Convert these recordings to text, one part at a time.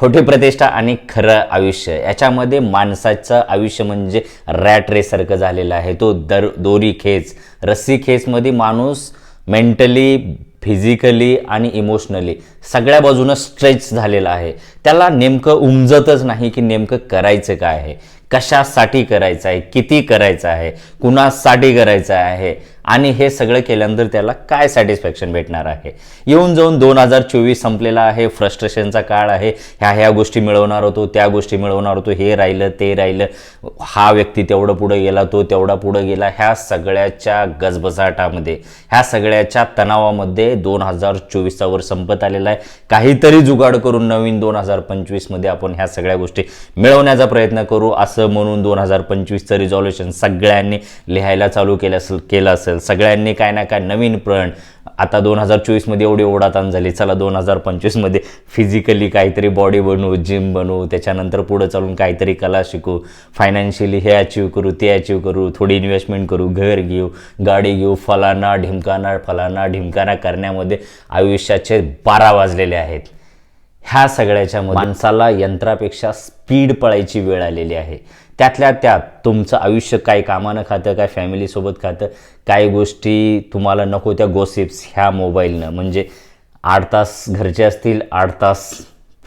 खोटी प्रतिष्ठा आणि खरं आयुष्य. याच्यामध्ये माणसाचं आयुष्य म्हणजे रॅट रेसारखं झालेलं आहे. तो दर दोरी खेच. रस्सी खेचमध्ये माणूस मेंटली फिजिकली आणि इमोशनली सगळ्या बाजूनं स्ट्रेच झालेला आहे. त्याला नेमकं उमजतच नाही की नेमकं करायचं काय आहे. कशासाठी करायचं आहे? किती करायचं आहे? कुणासाठी करायचं आहे? आणि हे सगळं केल्यानंतर त्याला काय सॅटिस्फॅक्शन भेटणार आहे? येऊन जाऊन दोन हजार चोवीस संपलेला आहे फ्रस्ट्रेशनचा काळ आहे. ह्या ह्या गोष्टी मिळवणार होतो त्या गोष्टी मिळवणार होतो हे राहिलं ते राहिलं. हा व्यक्ती तेवढं पुढं गेला तो तेवढा पुढं गेला. ह्या सगळ्याच्या गजबजाटामध्ये ह्या सगळ्याच्या तणावामध्ये दोन हजार चोवीसचा वर संपत आलेला आहे. काहीतरी जुगाड करून नवीन दोन हजार पंचवीसमध्ये आपण ह्या सगळ्या गोष्टी मिळवण्याचा प्रयत्न करू असं म्हणून दोन हजार पंचवीसचं रिझॉल्युशन सगळ्यांनी लिहायला चालू केलं असेल केलं असेल. सगळ्यांनी काय ना काय नवीन प्रण. आता दोन हजार चोवीसमध्ये एवढी ओढाताण झाली. चला दोन हजार पंचवीसमध्ये फिजिकली काहीतरी बॉडी बनवू जिम बनवू त्याच्यानंतर पुढं चालून काहीतरी कला शिकू. फायनान्शियली हे अचीव करू ते अचीव करू. थोडी इन्व्हेस्टमेंट करू घर घेऊ गाडी घेऊ फलाना ढिमकाना फलाना ढिमकाना करण्यामध्ये आयुष्याचे बारा वाजलेले आहेत. ह्या सगळ्याच्या माणसाला यंत्रापेक्षा स्पीड पळायची वेळ आलेली आहे. त्यातल्या त्यात तुमचं आयुष्य काय कामानं खातं काय फॅमिलीसोबत खातं काय गोष्टी तुम्हाला नको त्या गोसिप्स ह्या मोबाईलनं म्हणजे आठ तास घरचे असतील आठ तास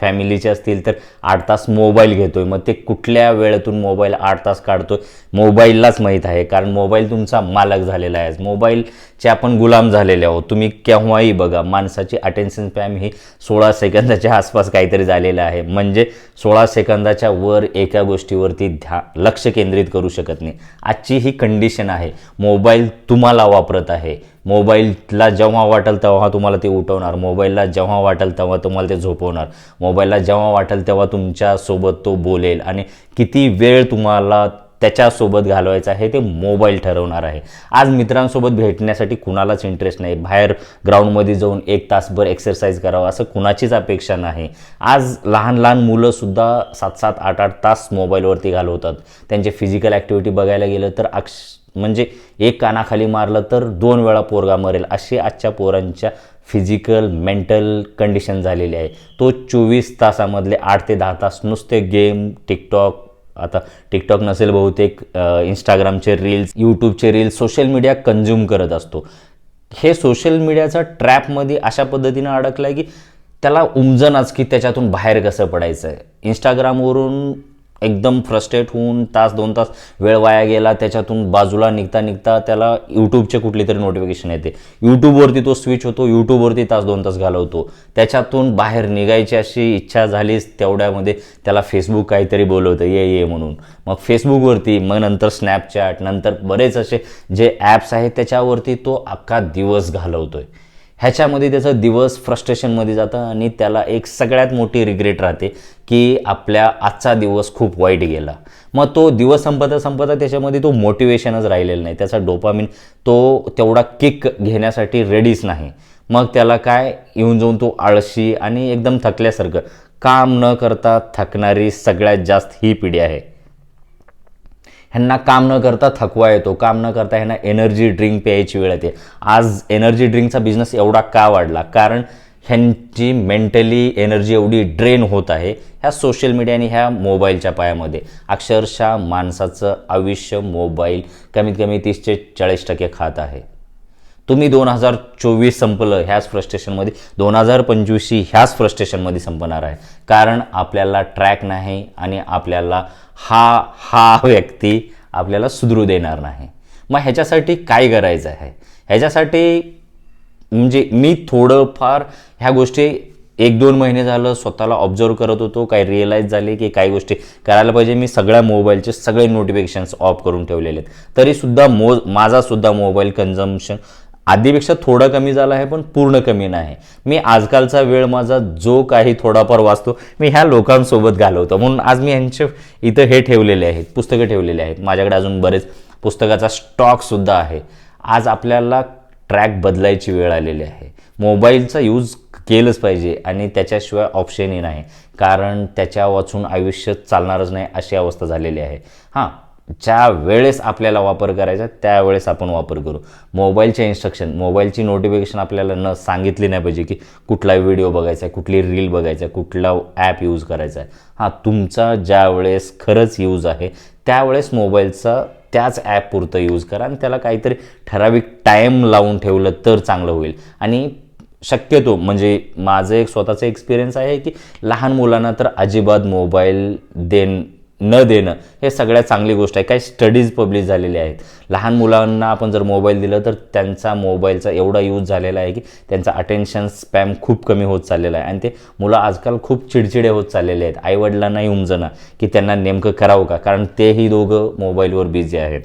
फॅमिलीचे असतील तर आठ तास मोबाईल घेतोय. मग ते कुठल्या वेळेतून मोबाईल आठ तास काढतोय? मोबाईललाच माहीत आहे कारण मोबाईल तुमचा मालक झालेला आहे. मोबाईल चे आपण गुलाम झालेले आहोत. तुम्ही केव्हाही बघा माणसाची अटेन्शन स्पॅम ही सोळा सेकंदाच्या आसपास काहीतरी झालेलं आहे. म्हणजे सोळा सेकंदाच्या वर एका गोष्टीवरती ध्या लक्ष केंद्रित करू शकत नाही. आजची ही कंडिशन आहे. मोबाईल तुम्हाला वापरत आहे. मोबाईलला जेव्हा वाटेल तेव्हा तुम्हाला ते उठवणार. मोबाईलला जेव्हा वाटेल तेव्हा तुम्हाला ते झोपवणार. मोबाईलला जेव्हा वाटेल तेव्हा तुमच्यासोबत तो बोलेल. आणि किती वेळ तुम्हाला त्याच्यासोबत घालवायचं आहे ते मोबाईल ठरवणार आहे. आज मित्रांसोबत भेटण्यासाठी कुणालाच इंटरेस्ट नाही. बाहेर ग्राउंडमध्ये जाऊन एक तासभर एक्सरसाइज करावं असं कुणाचीच अपेक्षा नाही. आज लहान लहान मुलंसुद्धा सात सात आठ आठ तास मोबाईलवरती घालवतात. त्यांचे फिजिकल ॲक्टिव्हिटी बघायला गेलं तर अक्ष म्हणजे एक कानाखाली मारलं तर दोन वेळा पोरगा मरेल असे आजच्या पोरांच्या फिजिकल मेंटल कंडिशन झालेली आहे. तो चोवीस तासामधले आठ ते दहा तास नुसते गेम टिकटॉक आता टिकटॉक नसेल बहुतेक इंस्टाग्रामचे रील्स यूट्यूबचे रील्स सोशल मीडिया कन्झ्युम करत असतो. हे सोशल मीडियाचा ट्रॅपमध्ये अशा पद्धतीनं अडकलं आहे की त्याला उमजनच की त्याच्यातून बाहेर कसं पडायचं आहे इंस्टाग्रामवरून एकदम फ्रस्ट्रेट होऊन तास दोन तास वेळ वाया गेला. त्याच्यातून बाजूला निघता निघता त्याला यूट्यूबचे कुठली तरी नोटिफिकेशन येते. यूट्यूबवरती तो स्विच होतो. यूट्यूबवरती तास दोन तास घालवतो. त्याच्यातून बाहेर निघायची अशी इच्छा झालीच तेवढ्यामध्ये त्याला फेसबुक काहीतरी बोलवतं. ये ये म्हणून. मग फेसबुकवरती मग नंतर स्नॅपचॅट नंतर बरेच असे जे ॲप्स आहेत त्याच्यावरती तो अख्खा दिवस घालवतोय. ह्याच्यामध्ये त्याचं दिवस फ्रस्ट्रेशनमध्ये जातं आणि त्याला एक सगळ्यात मोठी रिग्रेट राहते की आपल्या आजचा दिवस खूप वाईट गेला. मग तो दिवस संपता संपता त्याच्यामध्ये तो मोटिवेशनच राहिलेला नाही. त्याचा डोपामिन तो तेवढा किक घेण्यासाठी रेडीच नाही. मग त्याला काय? येऊन जाऊन तो आळशी आणि एकदम थकल्यासारखं. काम न करता थकणारी सगळ्यात जास्त ही पिढी आहे. ह्यांना काम न करता थकवा येतो. काम न करता ह्यांना एनर्जी ड्रिंक प्यायची वेळ येते. आज एनर्जी ड्रिंकचा बिझनेस एवढा का वाढला? कारण ह्यांची मेंटली एनर्जी एवढी ड्रेन होत आहे ह्या सोशल मीडिया आणि ह्या मोबाईलच्या पायामध्ये. अक्षरशः माणसाचं आयुष्य मोबाईल कमीत कमी तीस ते चाळीस टक्के खात आहे. तुम्ही दोन हजार चोवीस संपलं ह्याच फ्रस्ट्रेशनमध्ये दोन हजार पंचवीसशी ह्याच फ्रस्ट्रेशनमध्ये संपणार आहे. कारण आपल्याला ट्रॅक नाही आणि आपल्याला हा हा व्यक्ती आपल्याला सुधरू देणार नाही. मग ह्याच्यासाठी काय करायचं आहे? ह्याच्यासाठी म्हणजे मी थोडंफार ह्या गोष्टी एक दोन महिने झालं स्वतःला ऑब्झर्व करत होतो काय रिअलाईज झाले की काही गोष्टी करायला पाहिजे. मी सगळ्या मोबाईलचे सगळे नोटिफिकेशन्स ऑफ करून ठेवलेले आहेत. तरीसुद्धा मो माझासुद्धा मोबाईल कन्झम्पशन आधीपेक्षा थोडा कमी झाला आहे पण पूर्ण कमी नाही. मी आजकालचा वेळ माझा जो काही थोडाफार वाचतो मी ह्या लोकांसोबत घालवतो. म्हणून आज मी यांचे इथं हे ठेवलेले आहेत पुस्तकं ठेवलेले आहेत. माझ्याकडे अजून बरेच पुस्तकाचा स्टॉकसुद्धा आहे. आज आपल्याला ट्रॅक बदलायची वेळ आलेली आहे. मोबाईलचा यूज केलंच पाहिजे आणि त्याच्याशिवाय ऑप्शनही नाही. कारण त्याच्या वाचून आयुष्य चालणारच नाही अशी अवस्था झालेली आहे. हां ज्या वेळेस आपल्याला वापर करायचा त्यावेळेस आपण वापर करू. मोबाईलचे इन्स्ट्रक्शन मोबाईलची नोटिफिकेशन आपल्याला न सांगितली नाही पाहिजे की कुठला व्हिडिओ बघायचा आहे कुठली रील बघायचा आहे कुठला ॲप यूज करायचा आहे. हा तुमचा ज्या वेळेस खरंच यूज आहे त्यावेळेस मोबाईलचा त्याच ॲपपुरतं यूज करा आणि त्याला काहीतरी ठराविक टाईम लावून ठेवलं तर चांगलं होईल. आणि शक्यतो म्हणजे माझं एक स्वतःचा एक्सपिरियन्स आहे की लहान मुलांना तर अजिबात मोबाईल देण न देणं हे सगळ्यात चांगली गोष्ट आहे. काही स्टडीज पब्लिश झालेले आहेत. लहान मुलांना आपण जर मोबाईल दिलं तर त्यांचा मोबाईलचा एवढा यूज झालेला आहे की त्यांचा अटेन्शन स्पॅम खूप कमी होत चाललेला आहे. आणि ते मुलं आजकाल खूप चिडचिडे होत चाललेले आहेत. आईवडिलांनाही उमजणं की त्यांना नेमकं करावं का? कारण तेही दोघं मोबाईलवर बिझी आहेत.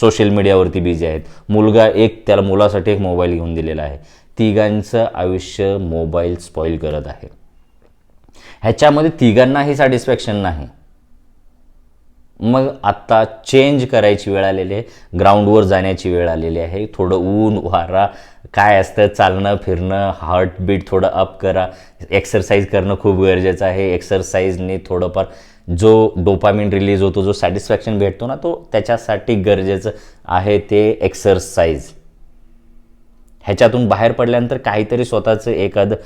सोशल मीडियावरती बिझी आहेत. मुलगा एक त्याला मुलासाठी एक मोबाईल घेऊन दिलेला आहे. तिघांचं आयुष्य मोबाईल स्पॉईल करत आहे. ह्याच्यामध्ये तिघांनाही सॅटिस्फॅक्शन नाही. मग आत्ता चेंज करायची वेळ आलेली आहे. ग्राउंडवर जाण्याची वेळ आलेली आहे. थोडं ऊन वारा. काय असतं? चालणं फिरणं हार्टबीट थोडं अप करा. एक्सरसाइज करणं खूप गरजेचं आहे. एक्सरसाइजने थोडंफार जो डोपामिन रिलीज होतो जो सॅटिस्फॅक्शन भेटतो ना तो त्याच्यासाठी गरजेचं आहे ते एक्सरसाइज ह्याच्यातून बाहेर पडल्यानंतर काहीतरी स्वतःचं एखादं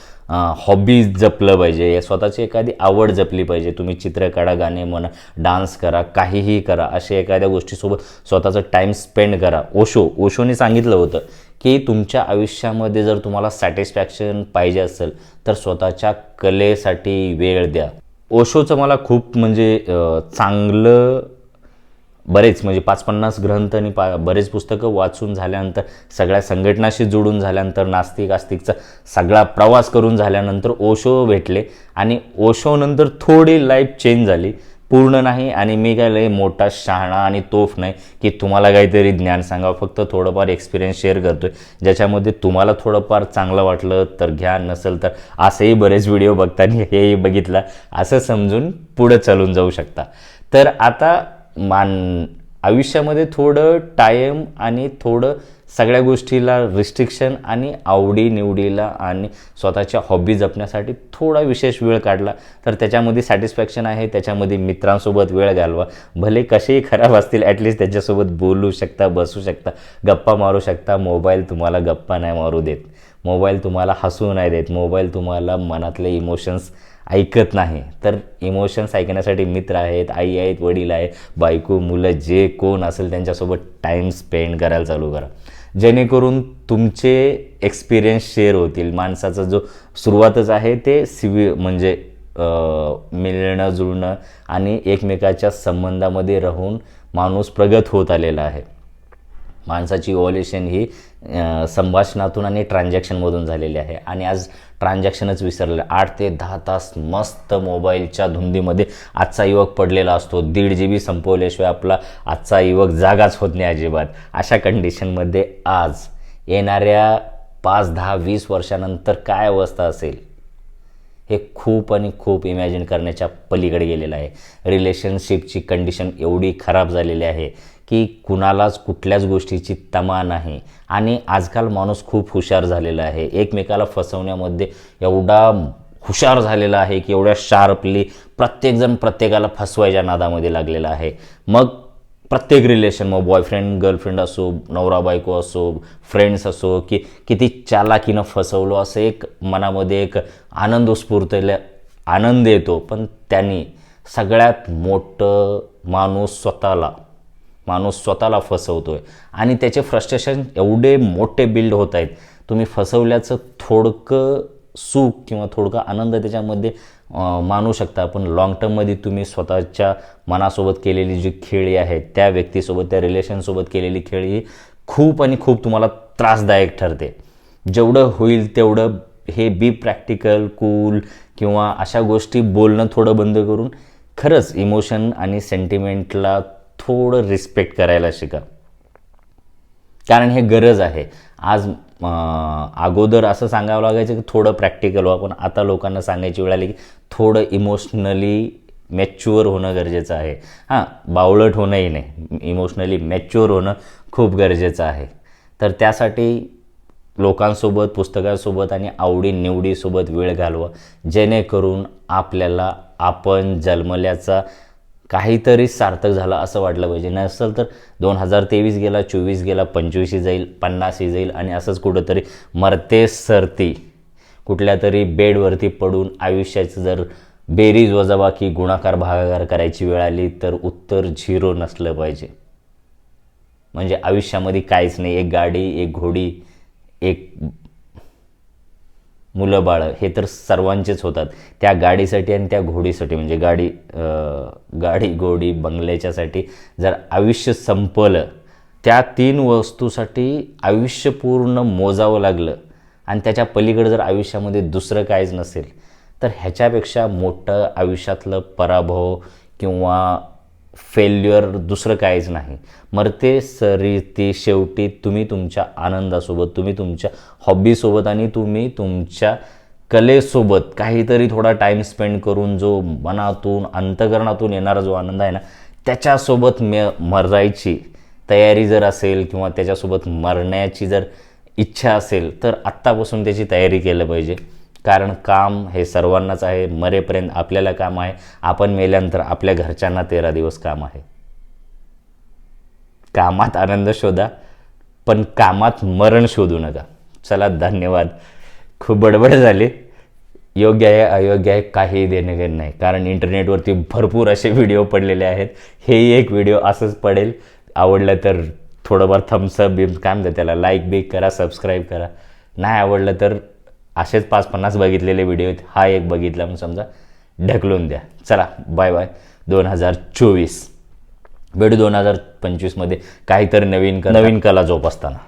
हॉबी जपलं पाहिजे. स्वतःची एखादी आवड जपली पाहिजे. तुम्ही चित्र काढा गाणे म्हणा डान्स करा काहीही करा. अशा एखाद्या गोष्टीसोबत स्वतःचं टाईम स्पेंड करा. ओशो ओशोने सांगितलं होतं की तुमच्या आयुष्यामध्ये जर तुम्हाला सॅटिस्फॅक्शन पाहिजे असेल तर स्वतःच्या कलेसाठी वेळ द्या. ओशोचं मला खूप म्हणजे चांगलं बरेच म्हणजे पाच पन्नास ग्रंथ आणि पा बरेच पुस्तकं वाचून झाल्यानंतर सगळ्या संघटनाशी जोडून झाल्यानंतर नास्तिक आस्तिकचा सगळा प्रवास करून झाल्यानंतर ओशो भेटले आणि ओशोनंतर थोडी लाईफ चेंज झाली. पूर्ण नाही आणि मी काय लय मोठा शहाणा आणि तोफ नाही की तुम्हाला काहीतरी ज्ञान सांगावं. फक्त थोडंफार एक्सपिरियन्स शेअर करतोय. ज्याच्यामध्ये तुम्हाला थोडंफार चांगलं वाटलं तर घ्या नसेल तर असेही बरेच व्हिडिओ बघताना हेही बघितला. असं समजून पुढं चालून जाऊ शकता. तर आता मान आयुष्यामध्ये थोडं टाईम आणि थोडं सगळ्या गोष्टीला रिस्ट्रिक्शन आणि आवडी निवडीला आणि स्वतःच्या हॉबी जपण्यासाठी थोडा विशेष वेळ काढला तर त्याच्यामध्ये सॅटिस्फॅक्शन आहे त्याच्यामध्ये मित्रांसोबत वेळ घालवा. भले कसेही खराब असतील ॲटलिस्ट त्याच्यासोबत बोलू शकता बसू शकता गप्पा मारू शकता. मोबाईल तुम्हाला गप्पा नाही मारू देत. मोबाईल तुम्हाला हसू नाही देत. मोबाईल तुम्हाला मनातले इमोशन्स ऐकत नाही. तर इमोशन्स ऐकण्यासाठी मित्र आहेत आई आहेत वडील आहेत बायको मुलं जे कोण असेल त्यांच्यासोबत टाईम स्पेंड करायला चालू करा. जेणेकरून तुमचे एक्सपिरियन्स शेअर होतील. माणसाचा जो सुरुवातच आहे ते सिवि म्हणजे मिळणं जुळणं आणि एकमेकाच्या संबंधामध्ये राहून माणूस प्रगत होत आलेला आहे. माणसाची इव्हॉल्युशन ही संभाषणातून आणि ट्रान्झॅक्शनमधून झालेली आहे. आणि आज ट्रान्झॅक्शनच विसरलं आठ ते दहा तास मस्त मोबाईलच्या धुंदीमध्ये आजचा युवक पडलेला असतो. दीड जी बी संपवल्याशिवाय आपला आजचा युवक जागाच होत नाही अजिबात. अशा कंडिशनमध्ये आज येणाऱ्या पाच दहा वीस वर्षानंतर काय अवस्था असेल? हे खूप आणि खूप इमॅजिन करण्याच्या पलीकडे गेलेलं आहे. रिलेशनशिपची कंडिशन एवढी खराब झालेली आहे. की कुणालाच कुठल्याच गोष्टीची तमा नाही. आणि आजकाल माणूस खूप हुशार झालेला आहे. एकमेकाला फसवण्यामध्ये एवढा हुशार झालेला आहे की एवढ्या शार्पली प्रत्येकजण प्रत्येकाला फसवायच्या नादामध्ये लागलेला आहे. मग प्रत्येक रिलेशन मग बॉयफ्रेंड गर्लफ्रेंड असो नवरा बायको असो फ्रेंड्स असो की किती चालाकीनं फसवलो असं एक मनामध्ये एक आनंद उत्स्फूर्तले आनंद येतो. पण त्यांनी सगळ्यात मोठं माणूस स्वतःला माणूस स्वतःला फसवतो आहे आणि त्याचे फ्रस्ट्रेशन एवढे मोठे बिल्ड होत आहेत. तुम्ही फसवल्याचं थोडकं सुख किंवा थोडकं आनंद त्याच्यामध्ये मानू शकता. पण लाँग टर्ममध्ये तुम्ही स्वतःच्या मनासोबत केलेली जी खेळी आहे त्या व्यक्तीसोबत त्या रिलेशनसोबत केलेली खेळी ही खूप आणि खूप तुम्हाला त्रासदायक ठरते. जेवढं होईल तेवढं हे बी प्रॅक्टिकल कूल किंवा अशा गोष्टी बोलणं थोडं बंद करून खरंच इमोशन आणि सेंटिमेंटला थोडं रिस्पेक्ट करायला शिका. कारण हे गरज आहे. आज अगोदर असं सांगावं लागायचं की थोडं प्रॅक्टिकल व्हा पण आता लोकांना सांगायची वेळ आली की थोडं इमोशनली मॅच्युअर होणं गरजेचं आहे. हां बावळट होणंही नाही. इमोशनली मॅच्युअर होणं खूप गरजेचं आहे. तर त्यासाठी लोकांसोबत पुस्तकांसोबत आणि आवडी निवडीसोबत वेळ घालवा. जेणेकरून आपल्याला आपण जन्मल्याचा काहीतरी सार्थक झालं असं वाटलं पाहिजे. नसेल तर दोन हजार तेवीस गेला चोवीस गेला पंचवीसही जाईल पन्नासही जाईल आणि असंच कुठंतरी मरते सरती. कुठल्या तरी बेडवरती पडून आयुष्याचं जर बेरीज वजाबाकी गुणाकार भागाकार करायची वेळ आली तर उत्तर झिरो नसलं पाहिजे. म्हणजे आयुष्यामध्ये काहीच नाही. एक गाडी एक घोडी एक मुलं बाळं हे तर सर्वांचेच होतात. त्या गाडीसाठी आणि त्या घोडीसाठी म्हणजे गाडी गाडी घोडी बंगल्याच्यासाठी जर आयुष्य संपलं त्या तीन वस्तूसाठी आयुष्य पूर्ण मोजावं लागलं आणि त्याच्या पलीकडे जर आयुष्यामध्ये दुसरं काहीच नसेल तर ह्याच्यापेक्षा मोठं आयुष्यातलं पराभव किंवा फेल्युअर दुसरं काहीच नाही. मरते सरी ती शेवटी तुम्ही तुमच्या आनंदासोबत तुम्ही तुमच्या हॉबीसोबत आणि तुम्ही तुमच्या कलेसोबत काहीतरी थोडा टाईम स्पेंड करून जो मनातून अंतकरणातून येणारा जो आनंद आहे ना त्याच्यासोबत मे मरायची तयारी जर असेल किंवा त्याच्यासोबत मरण्याची जर इच्छा असेल तर आत्तापासून त्याची तयारी केलं पाहिजे. कारण काम हे सर्वांनाच आहे मरेपर्यंत आपल्याला काम आहे. आपण मेल्यानंतर आपल्या घरच्यांना तेरा दिवस काम आहे. कामात आनंद शोधा पण कामात मरण शोधू नका. चला धन्यवाद. खूप बडबड झाली. योग्य आहे अयोग्य आहे काही देणे घेणं नाही. कारण इंटरनेटवरती भरपूर असे व्हिडिओ पडलेले आहेत. हेही एक व्हिडिओ असंच पडेल. आवडलं तर थोडंफार थम्सअप बिम काय म्हणतात त्याला? लाईक बिक करा सबस्क्राईब करा. नाही आवडलं तर असेच पाच पन्नास बघितलेले व्हिडिओ आहेत. हा एक बघितला म्हणून समजा ढकलून द्या. चला बाय बाय दोन हजार चोवीस. भेटू दोन हजार पंचवीसमध्ये काहीतरी नवीन नवीन कला जोपासताना.